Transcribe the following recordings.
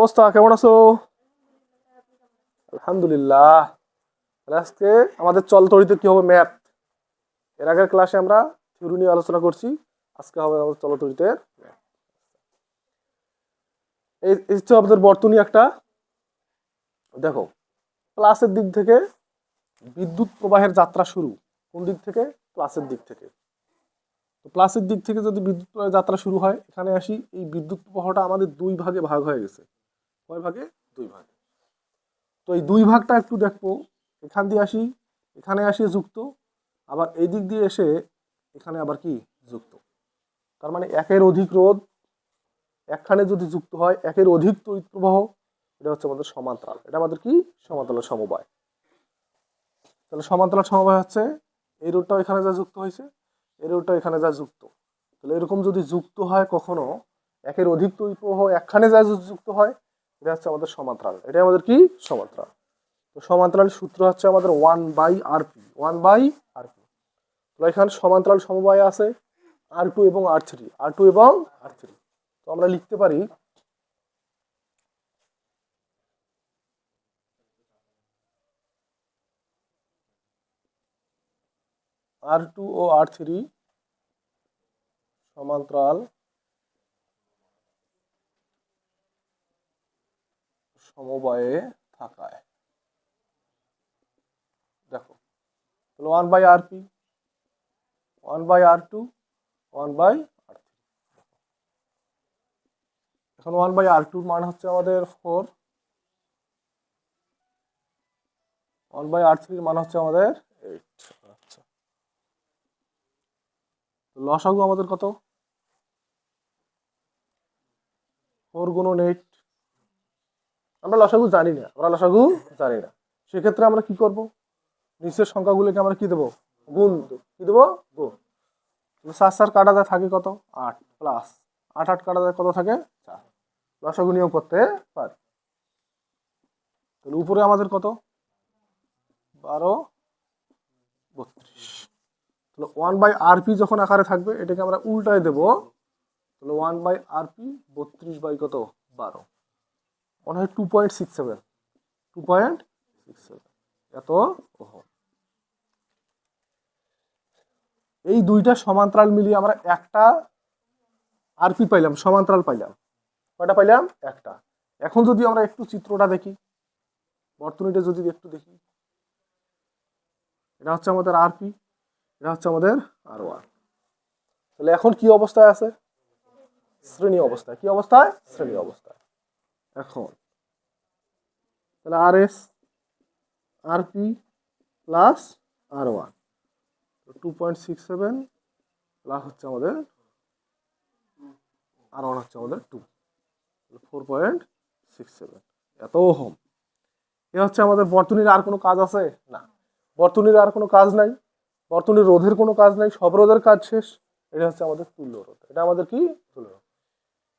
অবস্থা? কেমন আছো? আলহামদুলিল্লাহ। আজকে আমাদের চল তড়িতে কি হবে ম্যাথ এর আগের ক্লাসে আমরা থিওরি নিয়ে আলোচনা করছি। আজকে হবে আমাদের চল তড়িতে এই হচ্ছে আমাদের বর্তনী একটা। দেখো প্লাসের দিক থেকে বিদ্যুৎ প্রবাহের যাত্রা শুরু। কোন দিক থেকে? প্লাসের দিক থেকে। তো প্লাসের দিক থেকে যদি বিদ্যুৎ প্রবাহের যাত্রা শুরু হয়, এখানে আসি, এই বিদ্যুৎ প্রবাহটা আমাদের দুই ভাগে ভাগ হয়ে গেছে। কয় ভাগে? দুই ভাগে। তো এই দুই ভাগটা একটু দেখব। এখান দিয়ে আসি, এখানে আসি যুক্ত। আবার এই দিক দিয়ে এসে এখানে আবার কি? যুক্ত। তার মানে একের অধিক রোধ, একখানে যদি যুক্ত হয়, একের অধিক তড়িৎ প্রবাহ, এটা হচ্ছে আমাদের সমান্তরাল। এটা আমাদের কি? সমান্তরাল সমবায়। তাহলে সমান্তরাল সমবায় হচ্ছে, এই রোডটাও এখানে যা যুক্ত হয়েছে, এই রোডটাও এখানে যা যুক্ত। তাহলে এরকম যদি যুক্ত হয় কখনো, একের অধিক তড়িৎ প্রবাহ একখানে যা যুক্ত হয় এটা হচ্ছে আমাদের সমান্তরাল। এটা আমাদের কি? সমান্তরাল। তো সমান্তরাল সূত্র হচ্ছে আমাদের one by R P one by R P তো এখানে সমান্তরাল সমবায় আছে আর টু এবং আর থ্রি আর টু এবং আর থ্রি তো আমরা লিখতে পারি আর টু ও আর থ্রি সমান্তরাল সমবায়ে থাকায়। দেখো, তাহলে one by R P one by R two one by R three এখন ওয়ান বাই আর টুর মান হচ্ছে আমাদের ফোর ওয়ান বাই আর থ্রির মান হচ্ছে আমাদের এইট আচ্ছা। লসাগু আমাদের কত? ফোর গুণন এইট আমরা লসাগু জানি না, আমরা লসাগু জানি না। সেক্ষেত্রে আমরা কি করব? নিচের সংখ্যাগুলোকে আমরা কি দেবো? গুণ কি দেবো? গুণ। সাত সাত কাটা যায় থাকে কত? আট প্লাস। আট আট কাটা যায় কত থাকে? চার। লসাগু নিয়োগ করতে পারি। তাহলে উপরে আমাদের কত? বারো, বত্রিশ। তাহলে ওয়ান বাই আরপি যখন আকারে থাকবে, এটাকে আমরা উল্টায় দেব। তাহলে ওয়ান বাই আরপি বত্রিশ বাই কত? বারো। মনে হয় two point six seven two point six seven এত ওহম এই দুইটা সমান্তরাল মিলিয়ে আমরা একটা আরপি পাইলাম, সমান্তরাল পাইলাম। কয়টা পাইলাম? একটা। এখন যদি আমরা একটু চিত্রটা দেখি, বর্তনীটা যদি একটু দেখি, এটা হচ্ছে আমাদের আরপি এটা হচ্ছে আমাদের আর ওয়ান তাহলে এখন কি অবস্থায় আছে? শ্রেণি অবস্থায়। কি অবস্থায়? শ্রেণি অবস্থায়। এখন। তাহলে R S R P plus R one two point six seven plus হচ্ছে আমাদের আর ওয়ান হচ্ছে আমাদের two four point six seven এত হোম এ হচ্ছে আমাদের বর্তনীর আর কোনো কাজ আছে? না। বর্তনীর আর কোনো কাজ নাই। বর্তনীর রোধের কোনো কাজ নাই। সব রোধের কাজ শেষ। এটা হচ্ছে আমাদের তুল্য রোধ। এটা আমাদের কি? তুল্য রোধ।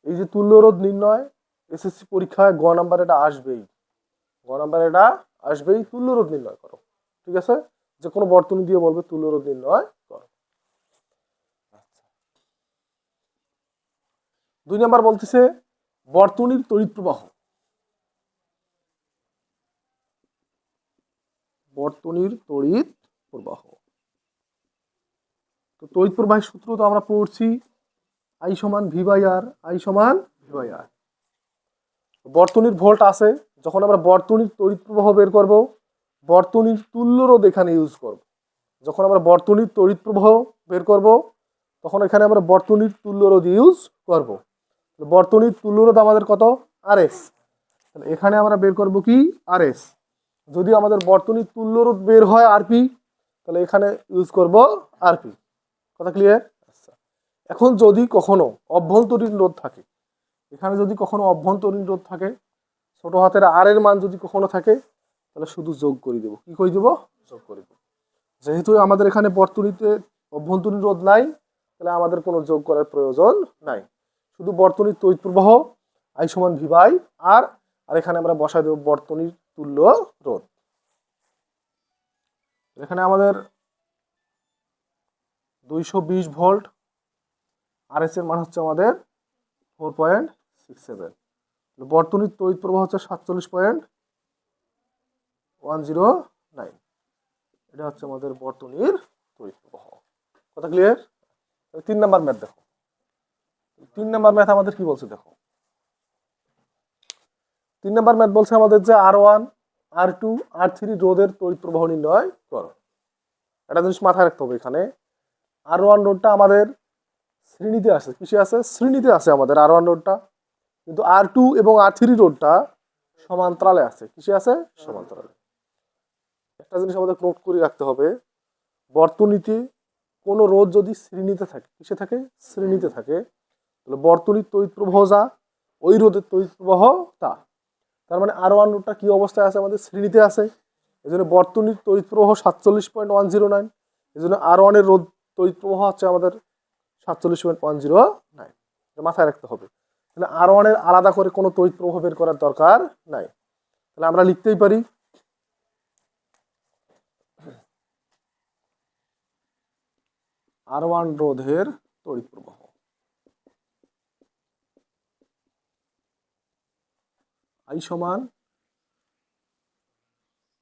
এই যে তুল্য রোধ নির্ণয় এসএসসি পরীক্ষায় গ নাম্বার এটা আসবেই। গ নাম্বার এটা আসবেই, তুল্য রোধ নির্ণয় করো। ঠিক আছে? যে কোনো বর্তনী দিয়ে বলবে তুল্য রোধ নির্ণয় করো। আচ্ছা। দুই নাম্বার বলতেছে, বর্তনীর তড়িৎ প্রবাহ। বর্তনীর তড়িৎ প্রবাহ। তো তড়িৎ প্রবাহের সূত্র তো আমরা পড়ছি, আই সমান ভি বাই আর, আই সমান ভি বাই আর। বর্তনীর ভোল্ট আছে, যখন আমরা বর্তনীর তড়িৎ প্রবাহ বের করব, বর্তনীর তুল্য রোধ এখানে ইউজ করব। যখন আমরা বর্তনীর তড়িৎ প্রবাহ বের করব, তখন এখানে আমরা বর্তনীর তুল্য রোধ ইউজ করব। বর্তনীর তুল্য রোধ আমাদের কত? আর এস তাহলে এখানে আমরা বের করব কি? আর এস যদি আমাদের বর্তনীর তুল্য রোধ বের হয় আরপি তাহলে এখানে ইউজ করব আরপি কথা ক্লিয়ার আচ্ছা। এখন যদি কখনো অভ্যন্তরীণ রোধ থাকে এখানে যদি কখনো অভ্যন্তরীণ রোধ থাকে, ছোট হাতের আর এর মান যদি কখনো থাকে, তাহলে শুধু যোগ করে দেবো। কি করে দেবো? যোগ করে দেবো। যেহেতু আমাদের এখানে বর্তনীতে অভ্যন্তরীণ রোধ নাই, তাহলে আমাদের কোনো যোগ করার প্রয়োজন নাই। শুধু বর্তনীর তড়িৎ প্রবাহ আই সমান ভি বাই আর আর এখানে আমরা বসাই দেবো বর্তনীর তুল্য রোধ। এখানে আমাদের দুইশো বিশ ভোল্ট আর এর মান হচ্ছে আমাদের ফোর পয়েন্ট সিক্স সেভেন বর্তনীর তড়িৎ প্রবাহ হচ্ছে সাতচল্লিশ পয়েন্ট ওয়ান জিরো নাইন এটা হচ্ছে আমাদের বর্তনীর তড়িৎ প্রবাহ। কথা ক্লিয়ার তিন নাম্বার ম্যাথ দেখো। তিন নাম্বার ম্যাথ আমাদের কি বলছে দেখো? তিন নাম্বার ম্যাথ বলছে আমাদের যে R one R two R three রোধের তড়িৎ প্রবাহ নির্ণয় করো। একটা জিনিস মাথায় রাখতে হবে এখানে। আর ওয়ান রোডটা আমাদের শ্রেণীতে আছে কিসে আছে শ্রেণীতে আছে আমাদের আর ওয়ান রোডটা কিন্তু আর টু এবং আর থ্রি রোডটা সমান্তরালে আছে। কিসে আছে? সমান্তরালে। একটা জিনিস আমাদের নোট করে রাখতে হবে, বর্তনীতে কোনো রোদ যদি শ্রেণীতে থাকে, কিসে থাকে? শ্রেণীতে থাকে। তাহলে বর্তনীর তড়িৎ প্রবাহ যা, ওই রোদের তড়িৎ প্রবাহ তা তার মানে আর ওয়ান রোডটা কি অবস্থায় আছে? আমাদের শ্রেণীতে আছে। এই জন্য বর্তনীর তড়িৎ প্রবাহ সাতচল্লিশ পয়েন্ট ওয়ান জিরো নাইন। এই জন্য আর ওয়ানের রোদ তড়িৎ প্রবাহ হচ্ছে আমাদের সাতচল্লিশ পয়েন্ট ওয়ান জিরো নাইন। মাথায় রাখতে হবে। তাহলে আর ওয়ানের আলাদা করে কোনো তড়িৎ প্রবাহ বের করার দরকার নাই। তাহলে আমরা লিখতেই পারি আর ওয়ান রোধের তড়িৎ প্রবাহ। আই সমান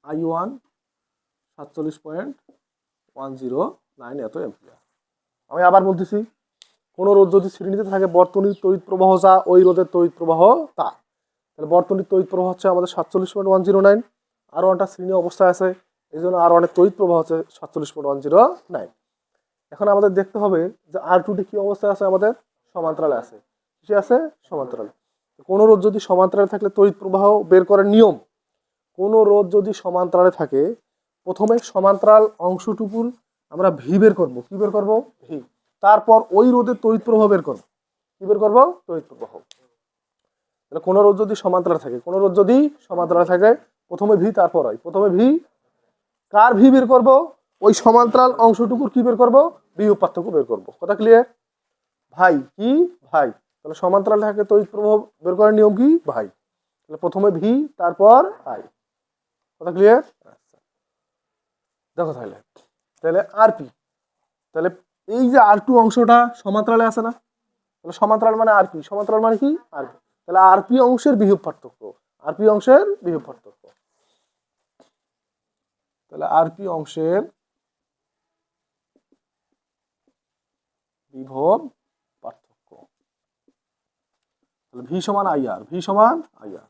আই ওয়ান সাতচল্লিশ পয়েন্ট ওয়ান জিরো নাইন এত এম্পিয়ার আমি আবার বলতেছি কোনো রোধ যদি শ্রেণীতে থাকে, বর্তনীর তড়িৎ প্রবাহ যা, ওই রোধের তড়িৎ প্রবাহ তা। তাহলে বর্তনীর তড়িৎ প্রবাহ হচ্ছে আমাদের সাতচল্লিশ পয়েন্ট ওয়ান জিরো নাইন। আর ওয়ানটা শ্রেণি অবস্থায় আছে, এই জন্য আর অনেক তড়িৎ প্রবাহ হচ্ছে সাতচল্লিশ পয়েন্ট ওয়ান জিরো নাইন। এখন আমাদের দেখতে হবে যে আর টুটি কী অবস্থায় আছে আমাদের? সমান্তরালে আছে। কিসে আছে? সমান্তরালে। কোনো রোধ যদি সমান্তরালে থাকলে তড়িৎ প্রবাহ বের করার নিয়ম। কোনো রোধ যদি সমান্তরালে থাকে, প্রথমে সমান্তরাল অংশটুকুর আমরা ভি বের করব। কি বের করব? ভি। তারপর ওই রোধের তড়িৎ প্রবাহ বের করব। কি বের করব? তড়িৎ প্রবাহ। তাহলে কোনো রোদ যদি সমান্তরাল থাকে, কোনো রোদ যদি সমান্তরাল থাকে, প্রথমে ভি, তারপর হয় প্রথমে ভি, কার ভি বের করব? ওই সমান্তরাল অংশটুকুর কি বের করব? বিয়োগ পার্থক্য বের করব। কথা ক্লিয়ার ভাই, কি? ভাই। তাহলে সমান্তরাল থাকে, তড়িৎ প্রবাহ বের করার নিয়ম কি? ভাই। তাহলে প্রথমে ভি, তারপর আই। কথা ক্লিয়ার আচ্ছা। দেখো তাহলে। তাহলে আর পি। তাহলে এই যে আর টু অংশটা সমান্তরালে আছে না? তাহলে সমান্তরাল মানে আর পি সমান্তরাল মানে কি? আর পি তাহলে আর পি অংশের বিভব পার্থক্য। আর পি অংশের বিভব পার্থক্য। তাহলে আর পি অংশের বিভব পার্থক্য। ভি সমান আই আর, ভি সমান আই আর।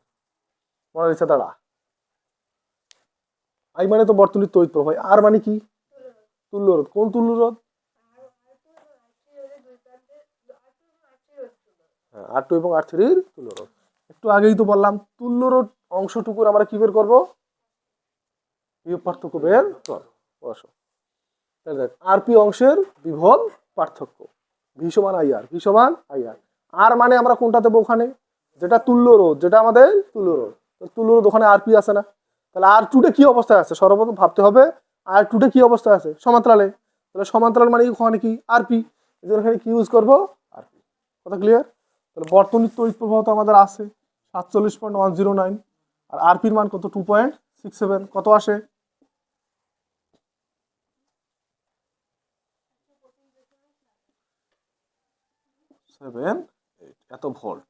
মনে রয়েছে দাঁড়া। আই মানে তো বর্তনীর তড়িৎ প্রবাহ। আর মানে কি? তুল্য রোধ। কোন তুল্য রোধ? হ্যাঁ আর টু এবং আর থ্রির তুল্য রোধ। একটু আগেই তো বললাম, তুল্য রোধ অংশটুকুর আমরা কি বের করব? বিভব পার্থক্য বের বসো। দেখ আর পি অংশের বিভব পার্থক্য। ভি সমান আই আর ভি সমান আই আর মানে আমরা কোনটা দেবো ওখানে? যেটা তুল্য রোধ, যেটা আমাদের তুল্য রোধ। তুল্য রোধ ওখানে আর পি আছে না? তাহলে আর টুটে কি অবস্থায় আছে? সর্বপ্রথম ভাবতে হবে আর টুটে কি অবস্থায় আছে? সমান্তরালে। তাহলে সমান্তরাল মানে ওখানে কি? আর পি এই জন্য এখানে কি ইউজ করব? আর পি কথা ক্লিয়ার তাহলে বর্তনীর তড়িৎ প্রবাহ তো আমাদের আছে সাতচল্লিশ পয়েন্ট ওয়ান জিরো নাইন আর আর পির মান কত? টু পয়েন্ট সিক্স সেভেন কত আসে? সেভেন এত ভোল্ট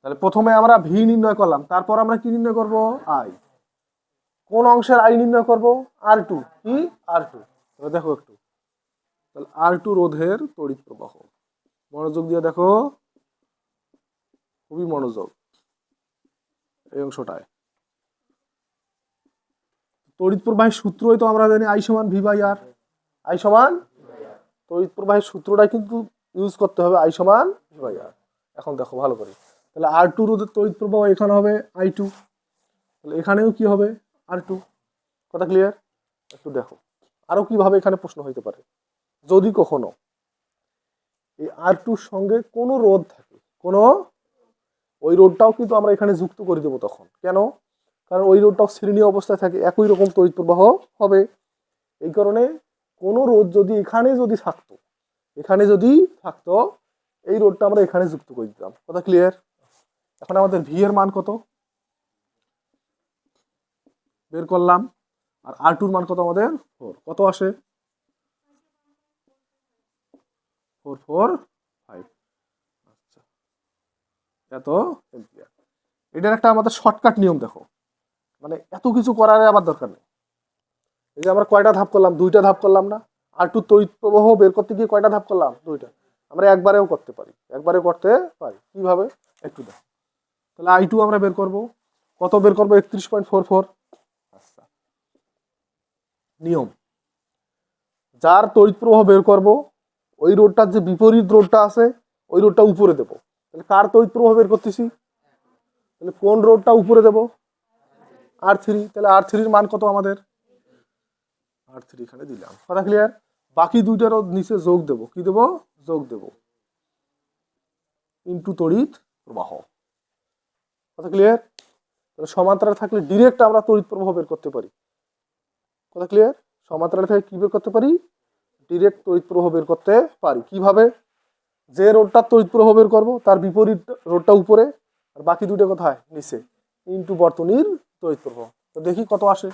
তাহলে প্রথমে আমরা ভি নির্ণয় করলাম। তারপর আমরা কি নির্ণয় করব? আই কোন অংশের আই নির্ণয় করব? আর টু কি? আর টু দেখো একটু। তাহলে আর টু রোধের তড়িৎ প্রবাহ। মনোযোগ দিয়ে দেখো। খুবই মনোযোগ এই অংশটায়। তড়িৎ প্রবাহের সূত্রই তো আমরা জানি, আই সমান ভি আর। আই সমান তড়িৎ প্রবাহের সূত্রটাই কিন্তু ইউজ করতে হবে, আই সমান ভি আর। এখন দেখো, ভালো করে। তাহলে আর টু রোধের তড়িৎ প্রবাহ এখানে হবে আই টু তাহলে এখানেও কি হবে? আর টু কথা ক্লিয়ার একটু দেখো। আরও কীভাবে এখানে প্রশ্ন হইতে পারে? যদি কখনো এই আর টুর সঙ্গে কোনো রোধ থাকে, কোনো ওই রোডটাও কিন্তু আমরা এখানে যুক্ত করে দেবো তখন। কেন? কারণ ওই রোডটাও শ্রেণি অবস্থায় থাকে, একই রকম তড়িৎ প্রবাহ হবে। এই কারণে কোনো রোদ যদি এখানে যদি থাকতো, এখানে যদি থাকতো, এই রোডটা আমরা এখানে যুক্ত করে দিতাম। কথা ক্লিয়ার এখন আমাদের ভি এর মান কত? বের করলাম। আর আর টুর মান কত আমাদের? ফোর কত আসে? ফোর ফোর ফাইভ আচ্ছা এত এম্পিয়ার এটার একটা আমাদের শর্টকাট নিয়ম, দেখো। মানে এত কিছু করার আবার দরকার নেই। এই যে আমরা কয়টা ধাপ করলাম? দুইটা ধাপ করলাম না? আর টু তড়িৎ প্রবাহ বের করতে গিয়ে কয়টা ধাপ করলাম? দুইটা। আমরা একবারেও করতে পারি। একবারে করতে পারি। কীভাবে? একটু দেখো। তাহলে আই টু আমরা বের করব। কত বের করব? একত্রিশ পয়েন্ট ফোর ফোর। আচ্ছা। নিয়ম। যার তড়িৎ প্রবাহ বের করব, ওই রোডটার যে বিপরীত রোডটা আছে, ওই রোডটা উপরে দেবো। তাহলে কার প্রবাহ বের করতেছি? তাহলে কোন রোডটা উপরে দেবো? আর থ্রি তাহলে আর থ্রির মান কত আমাদের? আর থ্রি এখানে দিলাম। কথা ক্লিয়ার বাকি দুইটা রোদ নিচে যোগ দেবো। কি দেবো? যোগ দেবো। ইন্টু তড়িৎ প্রবাহ। কথা ক্লিয়ার তাহলে সমান্তরাল থাকলে ডিরেক্ট আমরা তড়িৎ প্রবাহ বের করতে পারি। কথা ক্লিয়ার সমান্তরাল থেকে কি বের করতে পারি? ডিরেক্ট তড়িৎ প্রবাহ বের করতে পারি। কীভাবে? যে রোডটা তড়িৎ প্রবাহ বের করব, তার বিপরীত রোডটা উপরে, আর বাকি দুটো কোথায় নিচে, ইন্টু বর্তনীর তড়িৎ প্রবাহ তো দেখি কত আসে।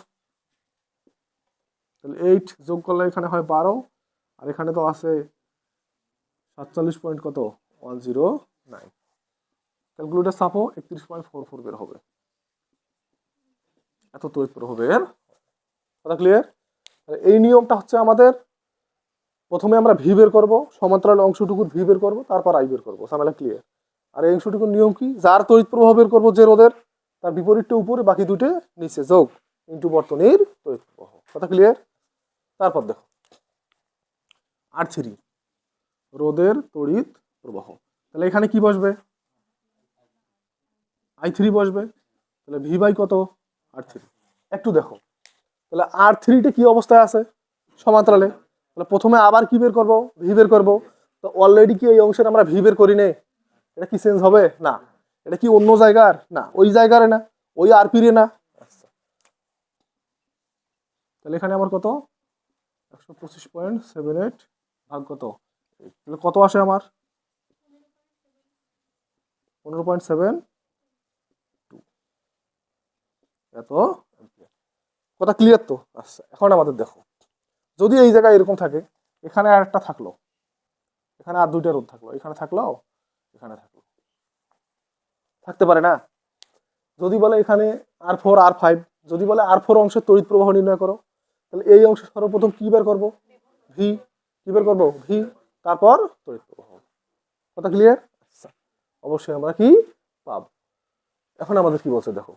তাহলে এইট যোগ করলে এখানে হয় বারো, আর এখানে তো আছে সাতচল্লিশ পয়েন্ট কত? ওয়ান জিরো নাইন ক্যালকুলেটার চাপো, একত্রিশ পয়েন্ট ফোর ফোর বের হবে। এত তড়িৎ প্রবাহ বের কথা ক্লিয়ার এই নিয়মটা হচ্ছে আমাদের প্রথমে আমরা ভি বের করব, সমান্তরাল অংশটুকুর ভি বের করব, তারপর আই বের করব। ঝামেলা ক্লিয়ার আর এই অংশটুকুর নিয়ম কি? যার তড়িৎ প্রবাহ বের করব যে রোদের তার বিপরীতটা উপরে, বাকি দুটো নিচে। যোগ ইন্টু বর্তনীর তড়িৎ প্রবাহ। কথা ক্লিয়ার তারপর দেখো। আর থ্রি রোদের তড়িৎ প্রবাহ। তাহলে এখানে কি বসবে? আই থ্রি বসবে। তাহলে ভি বাই কত? আর থ্রি একটু দেখো। তাহলে আর থ্রিটা কি অবস্থায় আছে? সমান্তরালে। তাহলে প্রথমে আবার কি বের করব? ভি বের করব। তো অলরেডি কি এই অংশের আমরা ভি বের করি নে? এটা কি চেঞ্জ হবে? না। এটা কি অন্য জায়গার? না। ওই জায়গার না। ওই আর পিরে না। আচ্ছা। তাহলে এখানে আমার কত? একশো পঁচিশ পয়েন্ট সেভেন এইট ভাগ কত? তাহলে কত আসে আমার? পনেরো পয়েন্ট সেভেন টু এত? কথা ক্লিয়ার তো? আচ্ছা। এখন আমাদের দেখো। যদি এই জায়গায় এরকম থাকে এখানে আর একটা থাকল। এখানে আর দুইটা রোদ থাকল। এখানে থাকল এখানে থাকল। থাকতে পারে না? যদি বলে এখানে আর ফোর আর ফাইভ যদি বলে আর ফোর অংশের তড়িৎ প্রবাহ নির্ণয় করো তাহলে এই অংশে সর্বপ্রথম কি বের করব? ভি কি বের করব? ভি তারপর তড়িৎ প্রবাহ। কথা ক্লিয়ার আচ্ছা অবশ্যই আমরা কি পাব? এখন আমাদের কি বলছে দেখো।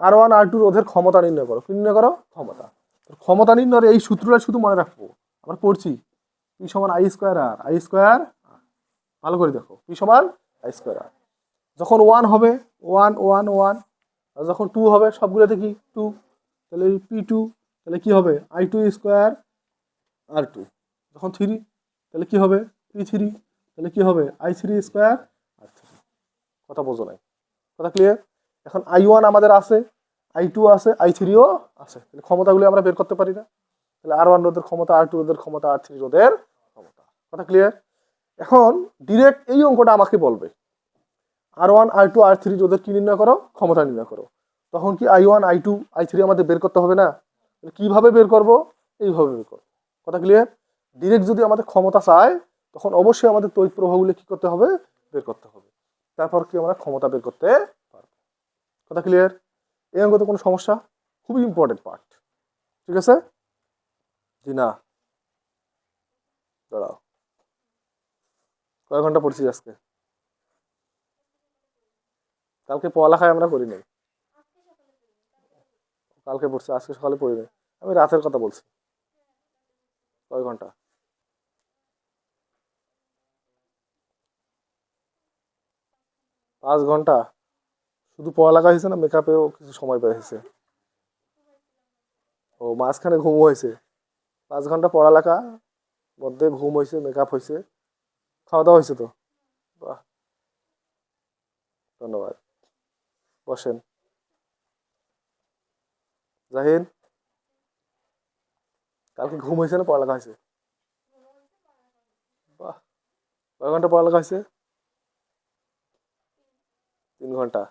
আর ওয়ান আর টু রোধের ক্ষমতা নির্ণয় করো। নির্ণয় করো? ক্ষমতা। ক্ষমতা নির্ণয়ের এই সূত্রটা শুধু মনে রাখব। আমরা পড়ছি পি সমান I square R, I square ভালো করে দেখো, পি সমান আই স্কোয়ার আর। যখন ওয়ান হবে ওয়ান ওয়ান ওয়ান যখন টু হবে, সবগুলোতে কি টু তাহলে পি টু তাহলে কি হবে? I two square R two যখন থ্রি তাহলে কি হবে? পি থ্রি তাহলে কি হবে? I three square R three কথা বোঝো নাই। কথা ক্লিয়ার এখন আই ওয়ান আমাদের আছে। আই টু আছে, আই থ্রিও আছে। তাহলে ক্ষমতাগুলি আমরা বের করতে পারি না। তাহলে আর ওয়ান রোধের ক্ষমতা, আর টু রোধের ক্ষমতা, আর থ্রি রোধের ক্ষমতা। কথা ক্লিয়ার এখন ডিরেক্ট এই অঙ্কটা আমাকে বলবে, R one, R two, R three রোধের কি নির্ণয় করো? ক্ষমতা নির্ণয় করো। তখন কি I one, I two, I three আমাদের বের করতে হবে না? কীভাবে বের করব? এইভাবে বের করব। কথা ক্লিয়ার ডিরেক্ট যদি আমাদের ক্ষমতা চায়, তখন অবশ্যই আমাদের তড়িৎ প্রবাহগুলো কি করতে হবে? বের করতে হবে। তারপর কি আমরা ক্ষমতা বের করতে পারব। কথা ক্লিয়ার এই অঙ্কতে কোনো সমস্যা? খুবই ইম্পর্টেন্ট পার্ট ঠিক আছে? জি না। দাঁড়াও। কয় ঘণ্টা পড়ছি আজকে। কালকে পড়ালেখায় আমরা করি নাই। কালকে পড়ছি, আজকে সকালে পড়ি নাই। আমি রাতের কথা বলছি। কয় ঘণ্টা। পাঁচ ঘণ্টা? শুধু পড়ালেখা হয়েছে না মেকআপেও কিছু সময় হয়েছে। ও মাঝখানে ঘুম হয়েছে। পাঁচ ঘণ্টা পড়ালেখা মধ্যে ঘুম হয়েছে মেকআপ হয়েছে। খাওয়া দাওয়া হয়েছে তো। বাহ। ধন্যবাদ। বসেন। জাহিন, কালকে ঘুম হয়েছে না পড়ালেখা হয়েছে? বাহ। কয় ঘণ্টা পড়ালেখা হয়েছে? তিন ঘণ্টা।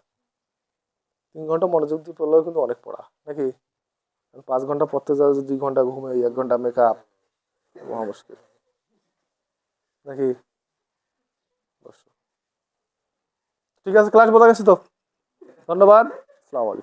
তিন ঘণ্টা মনোযোগ দিয়ে পড়লেও কিন্তু অনেক পড়া, নাকি? পাঁচ ঘণ্টা পড়তে যাওয়া দুই ঘণ্টা ঘুমে, এক ঘণ্টা মেকআপ মহা মুশকিল, নাকি? ঠিক আছে ক্লাস বোঝা গেছে তো? ধন্যবাদ। আলাইকুম।